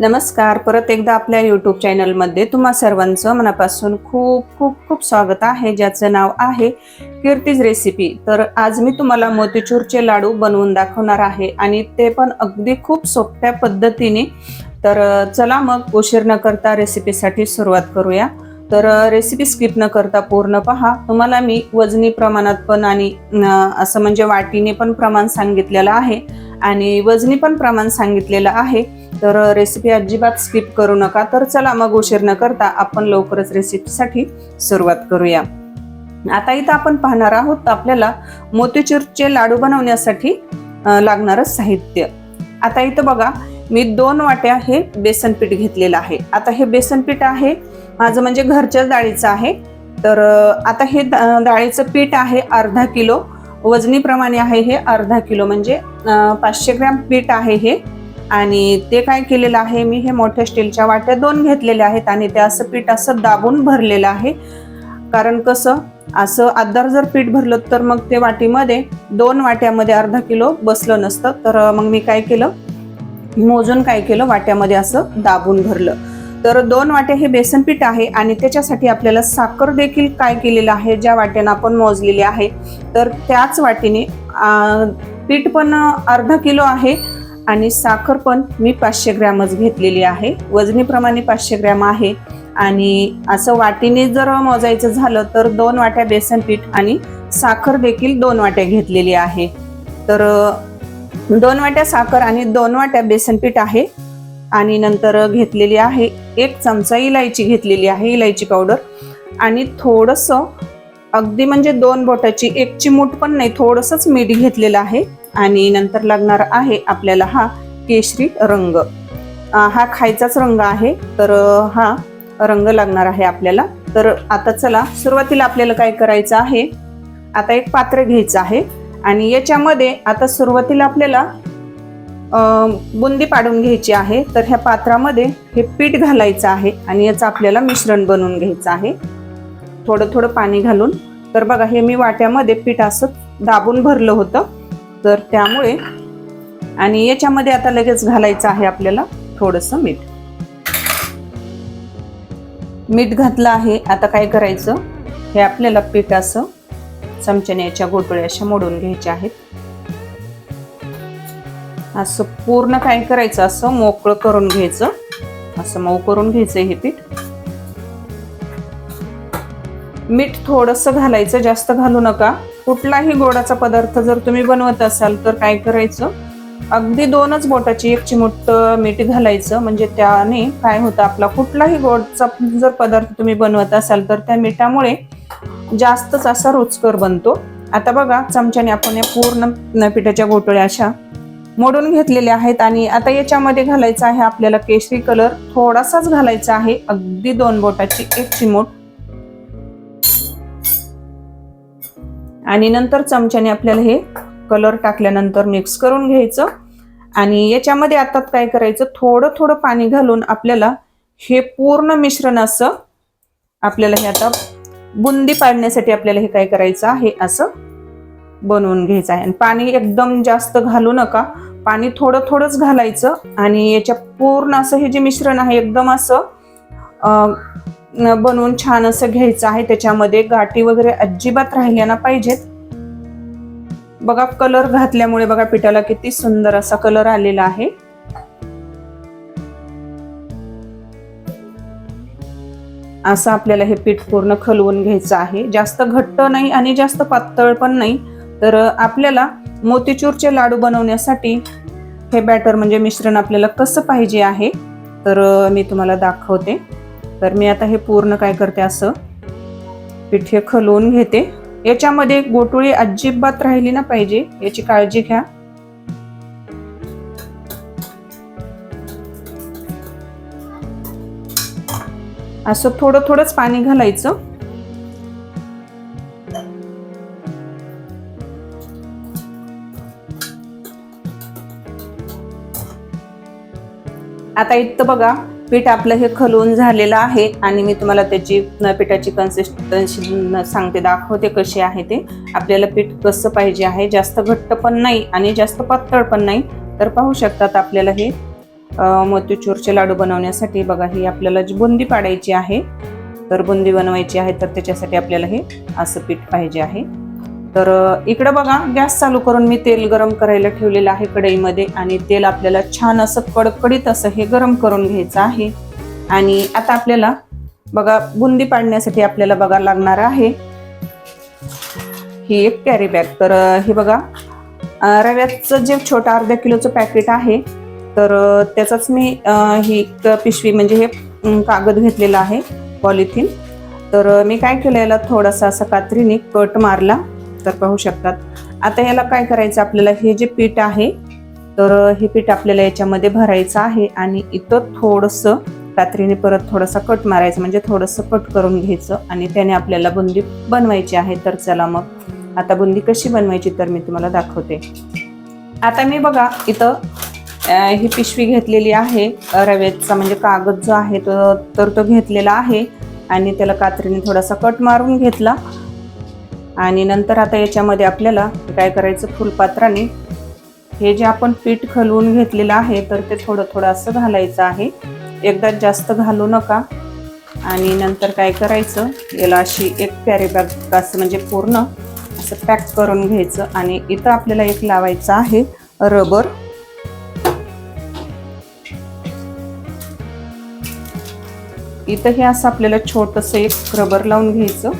नमस्कार. परत एकदा आपल्या यूट्यूब चॅनलमध्ये तुम्हा सर्वांचं मनापासून खूप खूप खूप स्वागत आहे. ज्याचं नाव आहे कीर्तीज रेसिपी तर आज मी तुम्हाला मोतीचूरचे लाडू बनवून दाखवणार आहे आणि ते पण अगदी खूप सोप्या पद्धतीने. तर चला मग उशीर न करता रेसिपीसाठी सुरुवात करूया. तर रेसिपी स्किप न करता पूर्ण पहा. तुम्हाला मी वजनी प्रमाणात पण आणि असं म्हणजे वाटीने पण प्रमाण सांगितलेलं आहे. आणि वजनी पण प्रमाण सांगितलेलं आहे. तर रेसिपी अजिबात स्किप करू नका. तर चला मग उशीर न करता आपण लवकरच रेसिपीसाठी सुरुवात करूया. आता इथं आपण पाहणार आहोत आपल्याला मोतीचूरचे लाडू बनवण्यासाठी लागणारं साहित्य. आता इथं बघा मी दोन वाट्या हे बेसन पीठ घेतलेलं आहे. आता हे बेसन पीठ आहे माझं म्हणजे घरच्याच डाळीचं आहे. तर आता हे दा- डाळीचं पीठ आहे अर्धा किलो. वजनीप्रमाणे आहे हे अर्धा किलो. म्हणजे पाचशे ग्रॅम पीठ आहे हे. आणि ते काय केलेलं आहे मी हे मोठ्या स्टीलच्या वाट्या दोन घेतलेल्या आहेत आणि ते असं पीठ असं दाबून भरलेलं आहे. कारण कसं असं आधार जर पीठ भरलं तर मग ते वाटीमध्ये दोन वाट्यामध्ये अर्धा किलो बसलं नसतं. तर मग मी काय केलं मोजून काय केलं वाट्यामध्ये असं दाबून भरलं. तर दोन वाट्या हे बेसन पीठ आहे आणि त्याच्यासाठी आपल्याला साखर देखील काय केलेलं आहे ज्या वाट्यानं आपण मोजलेली आहे तर त्याच वाटीने पीठ पण अर्धा किलो आहे आणि साखर पण मी पाचशे ग्रॅमच घेतलेली आहे. वजनीप्रमाणे पाचशे ग्रॅम आहे. आणि असं वाटीने जर मोजायचं झालं तर दोन वाट्या बेसन पीठ आणि साखर देखील दोन वाट्या घेतलेली आहे. तर दोन वाट्या साखर आणि दोन वाट्या बेसन पीठ आहे. आणि नंतर घेतलेली आहे एक चमचा इलायची घेतलेली आहे इलायची पावडर. आणि थोडंसं अगदी म्हणजे दोन बोटाची एक चिमूट पण नाही थोडंसंच मीठ घेतलेलं आहे. आणि नंतर लागणार आहे आपल्याला हा केशरी रंग. हा खायचाच रंग आहे तर हा रंग लागणार आहे आपल्याला. तर आता चला सुरुवातीला आपल्याला काय करायचं आहे? आता एक पात्र घ्यायचं आहे आणि याच्यामध्ये आता सुरुवातीला आपल्याला बुंदी पाडून घ्यायची आहे. तर ह्या पात्रामध्ये हे पीठ घालायचं आहे आणि याचं आपल्याला मिश्रण बनवून घ्यायचं आहे. थोडं थोडं पाणी घालून. तर बघा हे मी वाट्यामध्ये पीठ असं दाबून भरलं होतं. तर त्यामुळे आणि याच्यामध्ये आता लगेच घालायचं आहे आपल्याला थोडंसं मीठ. मीठ घातलं आहे. आता काय करायचं? हे आपल्याला पीठ असं चमच्याने याच्या गोटोळ्या अशा मोडून घ्यायच्या आहेत. असं पूर्ण काय करायचं? असं मोकळं करून घ्यायचं. असं मऊ करून घ्यायचं हे पीठ. मीठ थोडंसं घालायचं जास्त घालू नका. कुठलाही गोडाचा पदार्थ जर तुम्ही बनवत असाल तर काय करायचं? अगदी दोनच बोटाची एक चिमूट मीठ घालायचं म्हणजे त्याने काय होतं आपला कुठलाही गोडचा जर पदार्थ तुम्ही बनवत असाल तर त्या मिठामुळे जास्तच असा रुचकर बनतो. आता बघा चमच्याने आपण या पूर्ण पिठाच्या गोटळ्या अशा मोडून घेतलेल्या आहेत आणि आता याच्यामध्ये घालायचं आहे आपल्याला केशरी कलर. थोडासाच घालायचा आहे अगदी दोन बोटाची एक चिमूट. आणि नंतर चमच्याने आपल्याला हे कलर टाकल्यानंतर मिक्स करून घ्यायचं. आणि याच्यामध्ये आता काय करायचं? थोडं थोडं पाणी घालून आपल्याला हे पूर्ण मिश्रण असं आपल्याला हे आता बुंदी पाडण्यासाठी आपल्याला हे काय करायचं आहे? असं बनवून घ्यायचं आहे. आणि पाणी एकदम जास्त घालू नका. पाणी थोडं थोडंच घालायचं. आणि याच्या पूर्ण असं हे जे मिश्रण आहे एकदम असं बनवून छान असं घ्यायचं आहे त्याच्यामध्ये गाठी वगैरे अजिबात राहिल्या ना पाहिजेत. बघा कलर घातल्यामुळे बघा पिठाला किती सुंदर असा कलर आलेला आहे. असं आपल्याला हे पीठ पूर्ण खलवून घ्यायचं आहे. जास्त घट्ट नाही आणि जास्त पातळ पण नाही. तर आपल्याला मोतीचूरचे लाडू बनवण्यासाठी हे बॅटर म्हणजे मिश्रण आपल्याला कसं पाहिजे आहे तर मी तुम्हाला दाखवते. तर मी आता हे पूर्ण काय करते असं? पीठ हे खलवून घेते. याच्यामध्ये गोटुळी अजिबात राहिली ना पाहिजे याची काळजी घ्या. असं थोडं थोडंच पाणी घालायचं. आता इथं बघा पीठ आपलं हे खलवून झालेलं आहे आणि मी तुम्हाला त्याची पिठाची कन्सिस्टन्सी सांगते दाखवते कशी आहे ते. आपल्याला पीठ कसं पाहिजे आहे जास्त घट्ट पण नाही आणि जास्त पातळ पण नाही. तर पाहू शकतात आपल्याला हे मोतीचूरचे लाडू बनवण्यासाठी. बघा ही आपल्याला जी बुंदी पाडायची आहे तर बुंदी बनवायची आहे तर त्याच्यासाठी आपल्याला हे असं पीठ पाहिजे आहे. तर इकडं बघा गॅस चालू करून मी तेल गरम करायला ठेवलेलं आहे कढईमध्ये आणि तेल आपल्याला छान असं कडकडीत असं हे गरम करून घ्यायचं आहे. आणि आता आपल्याला बघा बुंदी पाडण्यासाठी आपल्याला बघा लागणार आहे. ही एक कॅरी बॅग तर हे बघा रव्याचं जे छोटं अर्ध्या किलोचं पॅकेट आहे तर त्याचाच मी ही एक पिशवी म्हणजे हे कागद घेतलेला आहे पॉलिथिन तर मी काय केलं याला थोडासा असा कात्रीने कट मारला. तर पाहू शकतात. आता याला काय करायचं? आपल्याला हे जे पीठ आहे तर हे पीठ आपल्याला याच्यामध्ये भरायचं आहे आणि इथं थोडंसं कात्रीने परत थोडासा कट मारायचं म्हणजे थोडंसं कट करून घ्यायचं आणि त्याने आपल्याला बुंदी बनवायची आहे. तर चला मग. आता बुंदी कशी बनवायची तर मी तुम्हाला दाखवते. आता मी बघा इथं ही पिशवी घेतलेली आहे. रव्याचा म्हणजे कागद जो आहे तो तर तो घेतलेला आहे आणि त्याला कात्रीने थोडासा कट मारून घेतला. आणि नंतर आता याच्यामध्ये आपल्याला काय करायचं? फुलपात्राने हे जे आपण पीठ खलवून घेतलेलं आहे तर ते थोडं थोडं असं घालायचं आहे. एकदा जास्त घालू नका. आणि नंतर काय करायचं? याला अशी एक कॅरी बॅग असं म्हणजे पूर्ण असं पॅक करून घ्यायचं. आणि इथं आपल्याला एक लावायचं आहे रबर. इथं हे असं आपल्याला छोटंसं एक रबर लावून घ्यायचं.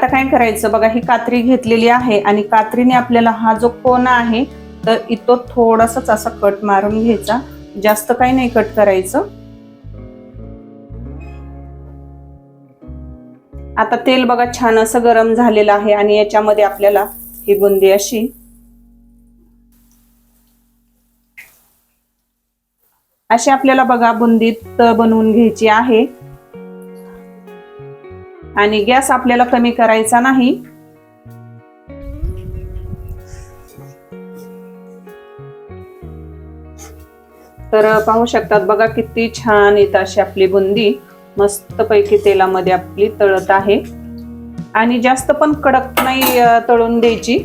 आता काय करायचं? बघा ही कात्री घेतलेली आहे आणि कात्रीने आपल्याला हा जो कोना आहे तर इथं थोडासाच असा कट मारून घ्यायचा. जास्त काही नाही कट करायचं. आता तेल बघा छान असं गरम झालेलं आहे आणि याच्यामध्ये आपल्याला ही बुंदी अशी अशी आपल्याला बघा बुंदीत बनवून घ्यायची आहे. आणि गॅस आपल्याला कमी करायचा नाही. तर पाहू शकतात बघा किती छान येत अशी आपली बुंदी. मस्त पैकी तेलामध्ये आपली तळत आहे. आणि जास्त पण कडक नाही तळून द्यायची.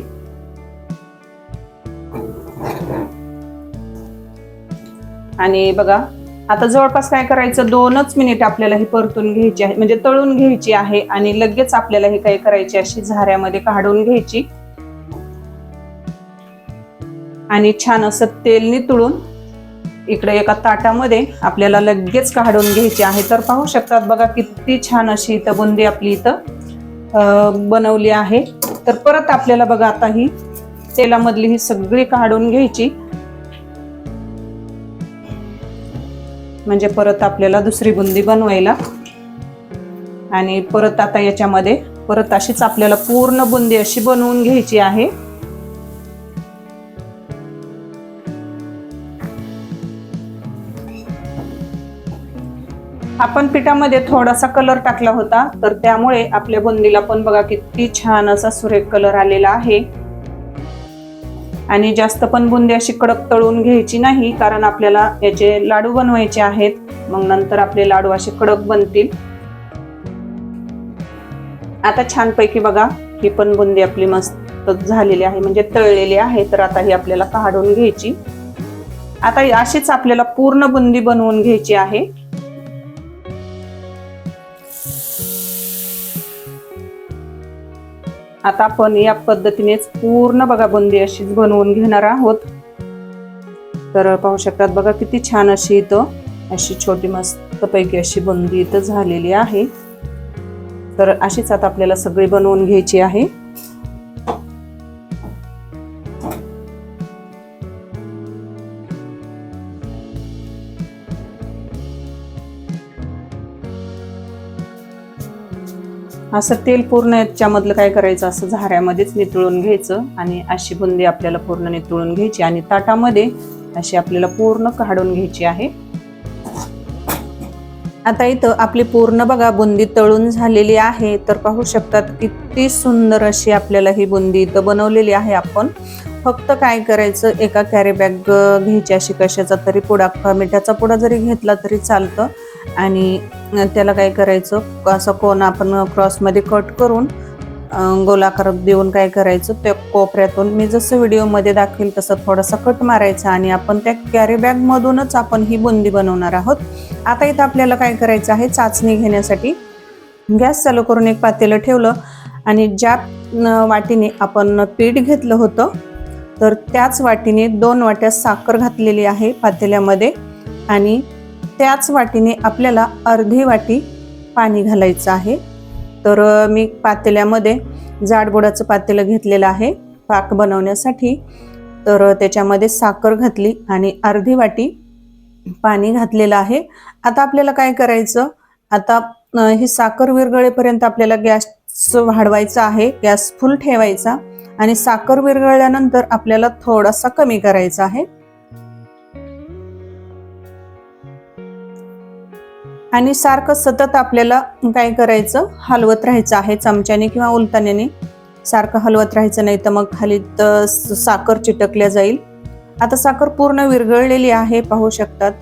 आणि बघा आता जवळपास काय करायचं दोनच मिनिट आपल्याला ही परतून घ्यायची आहे. म्हणजे तळून घ्यायची आहे आणि लगेच आपल्याला हे काय करायची अशी झाऱ्यामध्ये काढून घ्यायची. आणि छान असं तेल नितळून इकडे एका ताटामध्ये आपल्याला लगेच काढून घ्यायची आहे. तर पाहू शकतात बघा किती छान अशी इथं बुंदी आपली इथं बनवली आहे. तर परत आपल्याला बघा आता ही तेलामधली ही सगळी काढून घ्यायची. म्हणजे परत आपल्याला दुसरी बुंदी बनवायला. आणि परत आता याच्यामध्ये परत अशीच आपल्याला पूर्ण बुंदी अशी बनवून घ्यायची आहे. आपण पिठामध्ये थोडासा कलर टाकला होता तर त्यामुळे आपल्या बुंदीला पण बघा किती छान असा सुरेख कलर आलेला आहे. आणि जास्त पण बुंदी अशी कडक तळून घ्यायची नाही कारण आपल्याला याचे लाडू बनवायचे आहेत. मग नंतर आपले लाडू असे कडक बनतील. आता छानपैकी बघा ही पण बुंदी आपली मस्त झालेली आहे म्हणजे तळलेली आहे तर आता ही आपल्याला काढून घ्यायची. आता अशीच आपल्याला पूर्ण बुंदी बनवून घ्यायची आहे. आता आपण या पद्धतीनेच पूर्ण बघा बुंदी अशीच बनवून घेणार आहोत. तर पाहू शकतात बघा किती छान अशी इथं अशी छोटी मस्त पैकी अशी बुंदी इथं झालेली आहे. तर अशीच आता आपल्याला सगळी बनवून घ्यायची आहे. असं तेल पूर्ण याच्यामधलं काय करायचं? असं झाऱ्यामध्येच नितळून घ्यायचं आणि अशी बुंदी आपल्याला पूर्ण नितळून घ्यायची आणि ताटामध्ये अशी आपल्याला पूर्ण काढून घ्यायची आहे. आता इथं आपली पूर्ण बघा बुंदी तळून झालेली आहे. तर पाहू शकतात किती सुंदर अशी आपल्याला ही बुंदी इथं बनवलेली आहे आपण. फक्त काय करायचं? एका कॅरी बॅग घ्यायची अशी कशाचा तरी पुडा मिठाचा पुडा जरी घेतला तरी चालतं. आणि त्याला काय करायचं? असं कोण आपण क्रॉसमध्ये कट करून गोलाकार देऊन काय करायचं? त्या कोपऱ्यातून मी जसं व्हिडिओमध्ये दाखवेल तसं थोडासा कट मारायचा आणि आपण त्या कॅरी बॅगमधूनच आपण ही बुंदी बनवणार आहोत. आता इथं आपल्याला काय करायचं आहे? चाचणी घेण्यासाठी गॅस चालू करून एक पातेलं ठेवलं आणि ज्या वाटीने आपण पीठ घेतलं होतं तर त्याच वाटीने दोन वाट्या साखर घातलेली आहे पातेल्यामध्ये आणि त्याच वाटीने आपल्याला अर्धी वाटी पाणी घालायचं आहे. तर मी पातेल्यामध्ये जाडगोडाचं पातेलं घेतलेलं आहे पाक बनवण्यासाठी. तर त्याच्यामध्ये साखर घातली आणि अर्धी वाटी पाणी घातलेलं आहे. आता आपल्याला काय करायचं? आता ही साखर विरघळेपर्यंत आपल्याला गॅस वाढवायचा आहे. गॅस फुल ठेवायचा आणि साखर विरघळल्यानंतर आपल्याला थोडासा कमी करायचा आहे. आणि सारखं सतत आपल्याला काय करायचं? हलवत राहायचं आहे चमच्याने किंवा उलताण्याने सारखं हलवत राहायचं नाही तर मग खाली साखर चिटकल्या जाईल. आता साखर पूर्ण विरघळलेली आहे पाहू शकतात.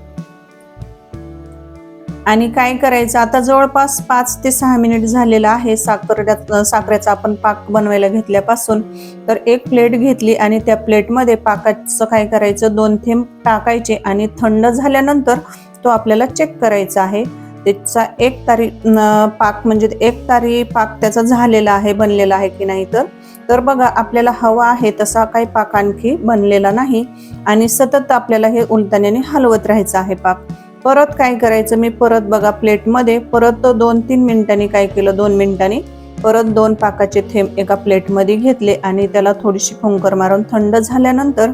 आणि काय करायचं? आता जवळपास पाच ते सहा मिनिट झालेला आहे साखर साखरेचा आपण पाक बनवायला घेतल्यापासून. तर एक प्लेट घेतली आणि त्या प्लेटमध्ये पाकाचं काय करायचं? दोन थेंब टाकायचे आणि थंड झाल्यानंतर तो आपल्याला चेक करायचा आहे. त्याचा एक तारी न, पाक म्हणजे एक तारी पाक त्याचा झालेला आहे बनलेला आहे की नाही तर. तर बघा आपल्याला हवा आहे तसा काही पाक आणखी बनलेला नाही. आणि सतत आपल्याला हे उलताण्याने हलवत राहायचं आहे पाक. परत काय करायचं? मी परत बघा प्लेटमध्ये परत दोन तीन मिनिटांनी काय केलं? दोन मिनिटांनी परत दोन पाकाचे थेंब एका प्लेटमध्ये घेतले आणि त्याला थोडीशी फुंकर मारून थंड झाल्यानंतर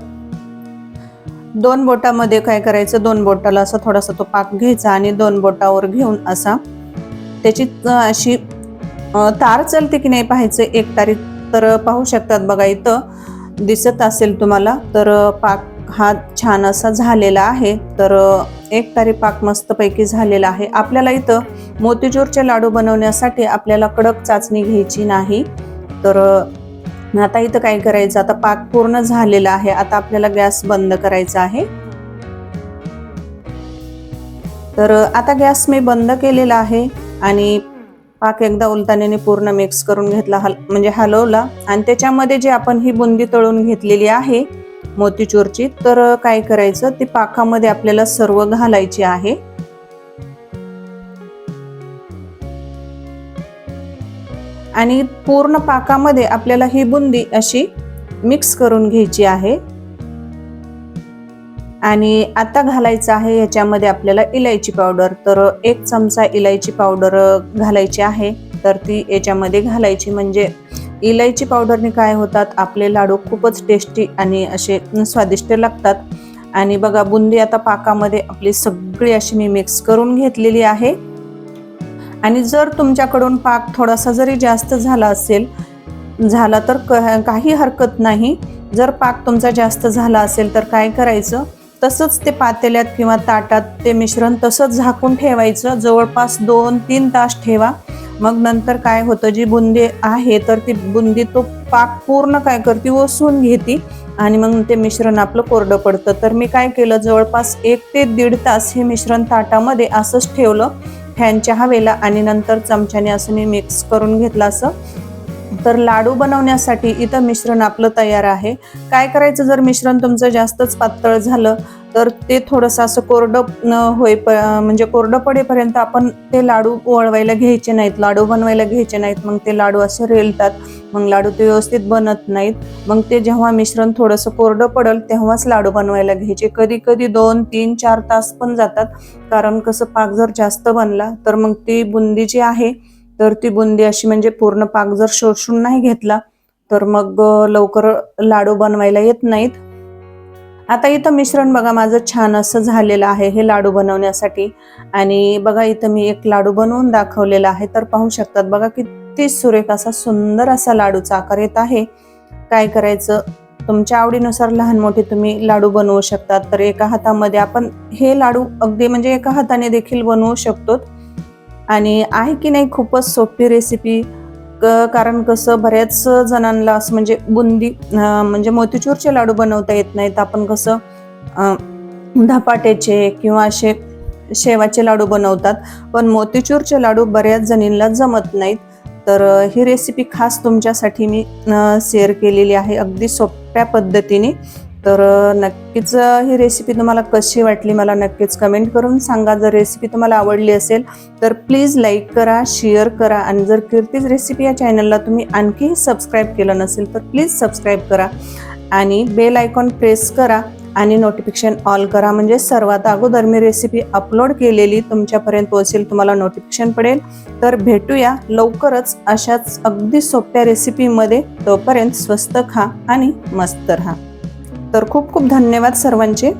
दोन बोटामध्ये काय करायचं? दोन बोटाला असा थोडासा तो पाक घ्यायचा आणि दोन बोटावर घेऊन असा त्याची अशी तार चलते की नाही पाहायचं? एक तारीख तर पाहू शकतात बघा इथं. दिसत असेल तुम्हाला तर पाक हा छान असा झालेला आहे. तर एक तारी पाक मस्तपैकी झालेला आहे. आपल्याला इथं मोतीचूरचे लाडू बनवण्यासाठी आपल्याला कडक चाचणी घ्यायची नाही. तर आता इथं काय करायचं? आता पाक पूर्ण झालेला आहे. आता आपल्याला गॅस बंद करायचा आहे. तर आता गॅस मी बंद केलेला आहे आणि पाक एकदा उलताण्याने पूर्ण मिक्स करून घेतला हल म्हणजे हलवला. आणि त्याच्यामध्ये जे आपण ही बुंदी तळून घेतलेली आहे मोतीचूरची तर काय करायचं? ती पाकामध्ये आपल्याला सर्व घालायची आहे. आणि पूर्ण पाकामध्ये आपल्याला ही बुंदी अशी मिक्स करून घ्यायची आहे. आणि आता घालायचं आहे याच्यामध्ये आपल्याला इलायची पावडर तर एक चमचा इलायची पावडर घालायची आहे. तर ती याच्यामध्ये घालायची. म्हणजे इलायची पावडरने काय होतात आपले लाडू खूपच टेस्टी आणि असे स्वादिष्ट लागतात. आणि बघा बुंदी आता पाकामध्ये आपली सगळी अशी मी मिक्स करून घेतलेली आहे. आणि जर तुमच्याकडून पाक थोडासा जरी जास्त झाला असेल झाला तर क- काही हरकत नाही. जर पाक तुमचा जास्त झाला असेल तर काय करायचं? तसंच ते पातेल्यात किंवा ताटात ते मिश्रण तसंच झाकून ठेवायचं. जवळपास दोन तीन तास ठेवा. मग नंतर काय होतं? जी बुंदी आहे तर ती बुंदी तो पाक पूर्ण काय करते? ओसून घेते आणि मग ते मिश्रण आपलं कोरडं पडतं. तर मी काय केलं? जवळपास एक ते दीड तास हे मिश्रण ताटामध्ये असंच ठेवलं. फॅनच्या हवेला आणि नंतर चमच्याने असं मी मिक्स करून घेतलं असं. तर लाडू बनवण्यासाठी इथं मिश्रण आपलं तयार आहे. काय करायचं जर मिश्रण तुमचं जास्तच पातळ झालं तर ते थोडंसं असं कोरडं होय प म्हणजे कोरडं पडेपर्यंत आपण ते लाडू वळवायला घ्यायचे नाहीत लाडू बनवायला घ्यायचे नाहीत मग ते लाडू असे रेलतात मग लाडू ते व्यवस्थित बनत नाहीत मग ते जेव्हा मिश्रण थोडंसं कोरडं पडल तेव्हाच लाडू बनवायला घ्यायचे. कधी कधी दोन तीन चार तास पण जातात कारण कसं पाक जर जास्त बनला तर मग ती बुंदी जी आहे तर ती बुंदी अशी म्हणजे पूर्ण पाक जर शोषून नाही घेतला तर मग लवकर लाडू बनवायला येत नाहीत. आता इथं मिश्रण बघा माझं छान असं झालेलं आहे हे लाडू बनवण्यासाठी. आणि बघा इथं मी एक लाडू बनवून दाखवलेला आहे. तर पाहू शकतात बघा किती सुरेख असा सुंदर असा लाडूचा आकार येत आहे. काय करायचं? तुमच्या आवडीनुसार लहान मोठे तुम्ही लाडू बनवू शकतात. तर एका हातामध्ये आपण हे लाडू अगदी म्हणजे एका हाताने देखील बनवू शकतो आणि आहे की नाही खूपच सोपी रेसिपी कारण कसं बऱ्याच जणांना असं म्हणजे बुंदी म्हणजे मोतीचूरचे लाडू बनवता येत नाहीत. आपण कसं धपाट्याचे किंवा असे शेवाचे लाडू बनवतात. पण मोतीचूरचे लाडू बऱ्याच जणींना जमत नाहीत. तर ही रेसिपी खास तुमच्यासाठी मी शेअर केलेली आहे. अगदी सोप्या पद्धतीने. तर नक्कीच ही रेसिपी तुम्हाला कशी वाटली मला नक्कीच कमेंट करून सांगा. जर रेसिपी तुम्हाला आवडली असेल तर प्लीज लाईक करा शेअर करा आणि जर कीर्तीज रेसिपी या चॅनलला तुम्ही आणखीही सबस्क्राईब केलं नसेल तर प्लीज सबस्क्राईब करा आणि बेल आयकॉन प्रेस करा आणि नोटिफिकेशन ऑल करा. म्हणजे सर्वात अगोदर मी रेसिपी अपलोड केलेली तुमच्यापर्यंत पोहोचेल तुम्हाला नोटिफिकेशन पडेल. तर भेटूया लवकरच अशाच अगदी सोप्या रेसिपीमध्ये तोपर्यंत स्वस्त खा आणि मस्त राहा. तर खूप खूप धन्यवाद सर्वांचे.